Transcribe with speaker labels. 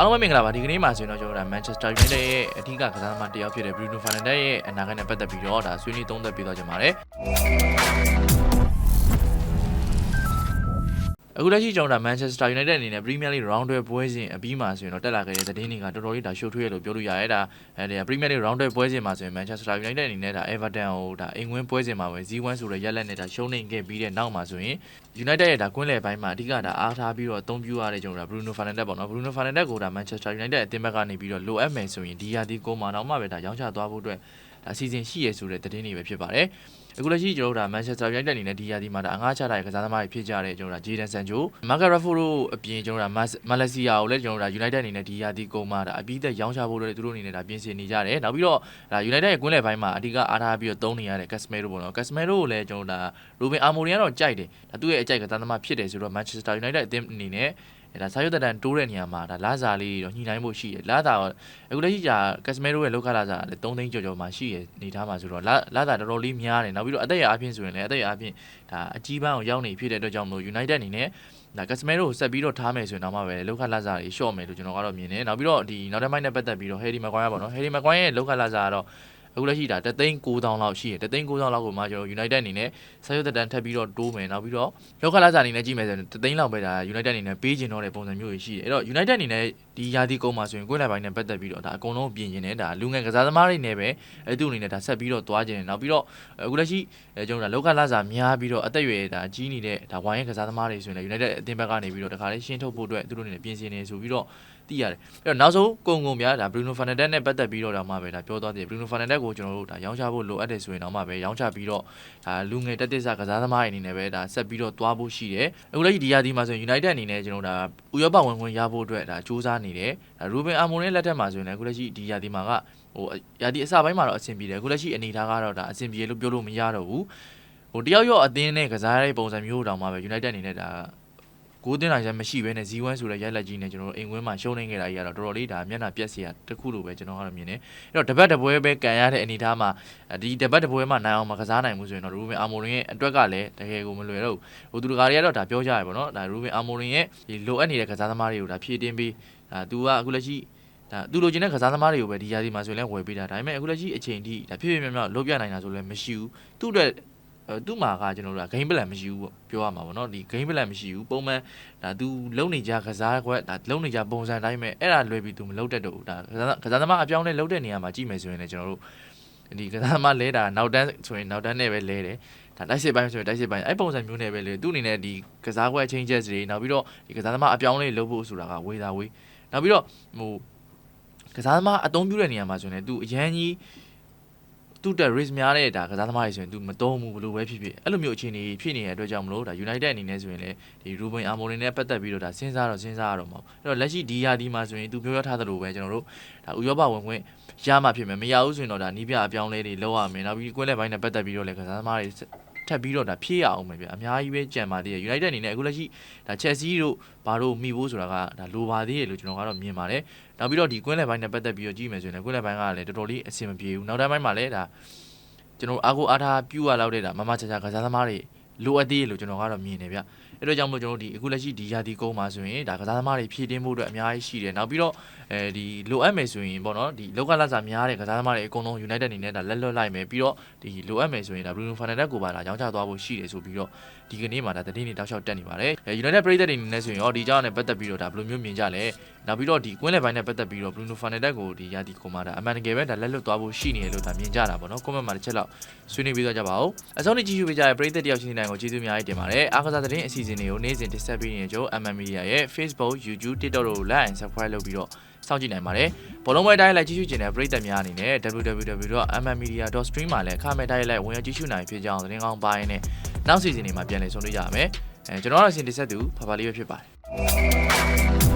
Speaker 1: အားလုံးပဲမင်္ဂလာပါဒီကနေ့မှာဆိုရင်တော့ကျွန်တော်တို့ဒါ Manchester United ရဲ့အဓိကကစားသမားတစ်ယောက်ဖြစ်တဲ့ Bruno Fernandes ရဲ့အနာဂတ်နဲ့ပတ်သက်ပြီးတော့ဒါဆွေးနွေးသုံးသပ်ပြီးတော့ကြပါတယ်အခုလက်ရှိကျွန်တော်တို့ဒါ Manchester United အနေနဲ့ Premier League Round 12ပွဲစဉ်အပြီးမှာဆိုရင်တော့တက်လာခဲ့တဲ့သတင်းတွေကတော်တော်လေးဒါရှို့ထွေးရလို့ပြောလို့ရတယ်ဒါအဲဒီ Premier League Round 12ပွဲစဉ်မှာဆိုရင် Manchester United အနေနဲ့ဒါ Everton ကိုဒါအိမ်ဝင်ပွဲစဉ်မှာပဲ Z1 ဆိုတဲ့ရက်လက်နဲ့ဒါရှုံးနေခဲ့ပြီးတဲ့နောက်မှာဆိုရင် United ရဲ့ဒါကွင်းလယ်ပိုင်းမှာအဓိကဒါအားထားပြီးတော့အသုံးပြုရတဲ့ကျွန်တော်တို့ Bruno Fernandes ပေါ့နော် Bruno Fernandes ကိုဒါ Manchester United အသင်းဘက်ကနေပြီးတော့လိုအပ်မယ်ဆိုရင်ဒီယာဒီကိုမာတော့မှပဲဒါရောင်းချသွားဖို့အတွက်ဒါအစီအစဉ်ရှိရဆိုတဲ့သတင်းတွေပဲဖြစ်ပါတယ်အခုလက်ရှိကျွန်တော်တို့ဒါ Manchester United အနေနဲ့ဒီယာဒီမှာဒါအငှားချထားတဲ့ကစားသမားတွေဖြစ်ကြတဲ့ကျွန်တော်တို့ဒါ Jadon Sancho, Marcus Rashford တို့အပြင်ကျွန်တော်တို့ဒါ Malaysia ကိုလည်းကျွန်တော်တို့ဒါ United အနေနဲ့ဒီယာဒီကိုမာဒါအပြီးသက်ရောင်းချဖို့အတွက်သူတို့အနေနဲ့ဒါပြင်ဆင်နေကြတယ်နောက်ပြီးတော့ဒါ United ရဲ့ကွင်းလယ်ပိုင်းမှာအဓိကအားထားပြီးတော့သုံးနေရတဲ့ Casemiro ပေါ့နော် Casemiro ကိုလည်းကျွန်တော်တို့ဒါ Ruben Amorim ကတော့ကြိုက်တယ်ဒါသူ့ရဲ့အကြိုက်ကစားသမားဖြစ်တယ်ဆိုတော့ Manchester United အသင်းအနေနဲ့ဒါစာရုပ်တန်တိုးတဲ့နေရာမှာဒါလာစာလေးတော့ညှိနှိုင်းဖို့ရှိတယ်လာစာအခုလက်ရှိကြာကက်စမဲရိုရဲ့လောက်ခလာစာလည်း3သိန်းကျော်ကျော်မှရှိရနေထားမှာဆိုတော့လာလာစာတော်တော်လေးများတယ်နောက်ပြီးတော့အသက်ရအပြင်ဆိုရင်လည်းအသက်ရအပြင်ဒါအကြီးပန်းကိုရောက်နေဖြစ်တဲ့အတွက်ကြောင့်မလို့ United အနေနဲ့ဒါကက်စမဲရိုကိုဆက်ပြီးတော့ထားမယ်ဆိုရင်တော့မှပဲလောက်ခလာစာတွေရှော့မယ်လို့ကျွန်တော်ကတော့မြင်တယ်နောက်ပြီးတော့ဒီနောက်တစ်မိုက်နဲ့ပတ်သက်ပြီးတော့ Harry Maguire ပေါ့နော် Harry Maguire ရဲ့လောက်ခလာစာကတော့ အခုလက်ရှိဒါတသိန်း9000လောက်ရှိတယ်တသိန်း9000လောက်ကိုမှကျွန်တော် United အနေနဲ့စာရုပ်တန်ထပ်ပြီးတော့တိုးမယ်နောက်ပြီးတော့လောက်ခလာစာအနေနဲ့ကြည့်မယ်ဆိုရင်တသိန်းလောက်ပဲဒါ United အနေနဲ့ပေးချင်တော့တဲ့ပုံစံမျိုးတွေရှိတယ်အဲ့တော့ United အနေနဲ့ ဒီယာတီကုန်းမှာဆိုရင်ကိုယ်လိုက်ပိုင်းနဲ့ပတ်သက်ပြီးတော့ဒါအကုန်လုံးပြင်ကျင်တယ်ဒါလူငယ်ကစားသမားတွေနဲ့ပဲအဲသူ့အနေနဲ့ဒါဆက်ပြီးတော့သွားကျင်တယ်နောက်ပြီးတော့အခုလက်ရှိအဲကျွန်တော်တို့ဒါလောက်ခလာစာများပြီးတော့အသက်အရွယ်ဒါကြီးနေတဲ့ဒါဝိုင်းရဲ့ကစားသမားတွေဆိုရင်လည်း United အသင်းဘက်ကနေပြီးတော့တခါလေးရှင်းထုတ်ဖို့အတွက်သူတို့အနေနဲ့ပြင်ဆင်နေဆိုပြီးတော့သိရတယ်အဲ့တော့နောက်ဆုံးကုံကုံများဒါ Bruno Fernandes နဲ့ပတ်သက်ပြီးတော့တော့မှပဲဒါပြောသွားတယ် Bruno Fernandes ကိုကျွန်တော်တို့ဒါရောင်းချဖို့လိုအပ်တယ်ဆိုရင်တော့မှပဲရောင်းချပြီးတော့ဒါလူငယ်တက်တက်စာကစားသမားတွေအနေနဲ့ပဲဒါဆက်ပြီးတော့သွားဖို့ရှိတယ်အခုလက်ရှိဒီယာဒီမှာဆိုရင် United အနေနဲ့ကျွန်တော်တို့ဒါဥရောပဝင်ခွင့်ရဖို့အတွက်ဒါစူးစမ်းနေတယ်ဒါ Ruben Amorim လက်ထက်မှာဆိုရင်လည်းအခုလက်ရှိဒီယာဒီမှာကဟိုယာဒီအစပိုင်းမှာတော့အဆင်ပြေတယ်အခုလက်ရှိအနေထားကတော့ဒါအဆင်ပြေလို့ပြောလို့မရတော့ဘူးဟိုတယောက်ယောက်အသင်းနဲ့ကစားတဲ့ပုံစံမျိုးတောင်မှပဲ United အနေနဲ့ဒါကိုးတင်နိုင်ချက်မရှိဘဲနဲ့ Z1 ဆိုတဲ့ရိုက်လက်ကြီးနဲ့ကျွန်တော်တို့အိမ်ဝင်းမှာရှုံးနေခဲ့တာကြီးကတော့တော်တော်လေးဒါမျက်နှာပြက်စရာတစ်ခုလိုပဲကျွန်တော်ကတော့မြင်တယ်အဲ့တော့တပတ်တပွဲပဲကန်ရတဲ့အနေအထားမှာဒီတပတ်တပွဲမှာနိုင်အောင်မကစားနိုင်ဘူးဆိုရင်တော့ Ruben Amorim ရဲ့အတွက်ကလည်းတကယ်ကိုမလွယ်တော့ဘူးဟိုသူတကာတွေကတော့ဒါပြောကြရပါတော့ဒါ Ruben Amorim ရဲ့ဒီလိုအပ်နေတဲ့ကစားသမားတွေကိုဒါဖြည့်တင်းပြီး ဒါသူကအခုလက်ရှိဒါသူလိုချင်တဲ့ကစားသမားတွေကိုပဲဒီရာသီမှာဆိုရင်လည်းဝယ်ပေးတာဒါပေမဲ့အခုလက်ရှိအချိန်ထိဒါဖြည့်ဖြည့်မြောက်မြောက်လုပ်ပြနိုင်တာဆိုလည်းမရှိဘူးသူ့အတွက်သူ့မှာကကျွန်တော်တို့က game plan မရှိဘူးပေါ့ပြောရမှာပေါ့နော်ဒီ game plan မရှိဘူးပုံမှန်ဒါ तू လုံနေကြကစားကွက်ဒါလုံနေကြပုံစံတိုင်းပဲအဲ့ဒါလွယ်ပြီး तू မလုံတတ်တော့ဘူးဒါကစားသမားအပြောင်းလဲလုံတဲ့နေရာမှာကြည့်မယ်ဆိုရင်လည်းကျွန်တော်တို့ဒီကစားသမားလဲတာနောက်တန်းဆိုရင်နောက်တန်းနဲ့ပဲလဲတယ်ဒါတိုက်စစ်ပိုင်းဆိုရင်တိုက်စစ်ပိုင်းအဲ့ပုံစံမျိုးနဲ့ပဲလေသူ့အနေနဲ့ဒီကစားကွက် changes တွေနောက်ပြီးတော့ဒီကစားသမားအပြောင်းလဲလုပ်ဖို့ဆိုတာကဝေးတာဝေး နောက်ပြီးတော့ဟိုကစားသမားအသုံးပြုတဲ့နေရာမှာဆိုရင်လည်း तू အရန်ကြီးသူ့တက် risk များတဲ့ဒါကစားသမားတွေဆိုရင် तू မတုံးဘူးဘလို့ပဲဖြစ်ဖြစ်အဲ့လိုမျိုးအခြေအနေဖြစ်နေတဲ့အတွက်ကြောင့်မလို့ဒါ United အနေနဲ့ဆိုရင်လည်းဒီ Ruben Amorim နဲ့ပတ်သက်ပြီးတော့ဒါစဉ်းစားတော့စဉ်းစားရတော့မှာအဲ့တော့လက်ရှိဒီယာဒီမှာဆိုရင် तू ပြောရထားသလိုပဲကျွန်တော်တို့ဒါဥရောပဝင်ခွင့်ရမှဖြစ်မယ်မရဘူးဆိုရင်တော့ဒါနီးပြအပြောင်းလဲတွေလောက်ရမယ်နောက်ပြီးကွင်းလက်ပိုင်းနဲ့ပတ်သက်ပြီးတော့လည်းကစားသမားတွေ ထပ်ပြီးတော့ဒါဖြည့်ရအောင်ပဲဗျအများကြီးပဲကြံပါသေးတယ် United အနေနဲ့အခုလက်ရှိဒါ Chelsea တို့ဘာလို့မိဖို့ဆိုတာကဒါလိုပါသေးတယ်လို့ကျွန်တော်ကတော့မြင်ပါတယ်နောက်ပြီးတော့ဒီကွင်းလက်ပိုင်းနဲ့ပတ်သက်ပြီးတော့ကြည့်မယ်ဆိုရင်လည်းကွင်းလက်ပိုင်းကလည်းတော်တော်လေးအဆင်မပြေဘူးနောက်တိုင်းပိုင်းမှာလည်းဒါကျွန်တော်အားကိုအားထားပြူရလောက်တဲ့ဒါမမချာချာကစားသမားတွေ လိုအပ်သေးတယ်လို့ကျွန်တော်ကတော့မြင်နေဗျအဲ့တော့ကြောင့်မို့ကျွန်တော်ဒီအခုလက်ရှိဒီယာတီကုန်းမှာဆိုရင်ဒါကစားသမားတွေဖြည့်တင်းဖို့အတွက်အများကြီးရှိတယ်နောက်ပြီးတော့အဲဒီလိုအပ်မယ်ဆိုရင်ပေါ့နော်ဒီလောက်ကလတ်စာများတဲ့ကစားသမားတွေအကုန်လုံး United အနေနဲ့ဒါလက်လွတ်လိုက်မယ်ပြီးတော့ဒီလိုအပ်မယ်ဆိုရင်ဒါ Bruno Fernandes ကိုပါဒါရောင်းချသွားဖို့ရှိတယ်ဆိုပြီးတော့ဒီကနေ့မှာဒါတတိနေတောက်လျှောက်တက်နေပါတယ်အဲ United ပြည်သက်တွေအနေနဲ့ဆိုရင်ရောဒီကြောင်းနဲ့ပတ်သက်ပြီးတော့ဒါဘယ်လိုမျိုးမြင်ကြလဲနောက်ပြီးတော့ဒီကွင်းလယ်ပိုင်းနဲ့ပတ်သက်ပြီးတော့ Bruno Fernandes ကိုဒီယာတီကုန်းမှာဒါအမှန်တကယ်ပဲဒါလက်လွတ်သွားဖို့ရှိနေတယ်လို့ဒါမြင်ကြတာပေါ့နော် comment မှာတစ်ချက်လောက်ဆွေးနွေးပြီးတော့ကြပါဦးအဆုံးထိကြည့်ရှုပေးကြတဲ့ပြည်သက်တယောက်ချင်းတိုင်းကိုကျေးဇူးအများကြီးတင်ပါတယ်အားကစားသတင်းအစီအစဉ်တွေကိုနေ့စဉ်တင်ဆက်ပေးနေကြ MM Media ရဲ့ Facebook YouTube TikTok တို့ Like and Subscribe လုပ်ပြီးတော့စောင့်ကြည့်နိုင်ပါတယ်ဘောလုံးပွဲတိုင်းလိုက်ကြည့်ရှုခြင်းတဲ့ပြည်သက်များအနေနဲ့ www.mmmedia.stream မှာလည်းအခမဲ့တိုင်းလိုက်ဝင်ရောက်ကြည့်ရှုနိုင်ဖြစ်ကြောင်းသတင်းကောင်းပိုင်းနဲ့နောက်စီစဉ်တွေမှာပြန်လည်ဆုံတွေ့ကြရမယ်အဲကျွန်တော်ကတော့အစီအစဉ်တင်ဆက်သူဖာဖာလေးပဲဖြစ်ပါတယ်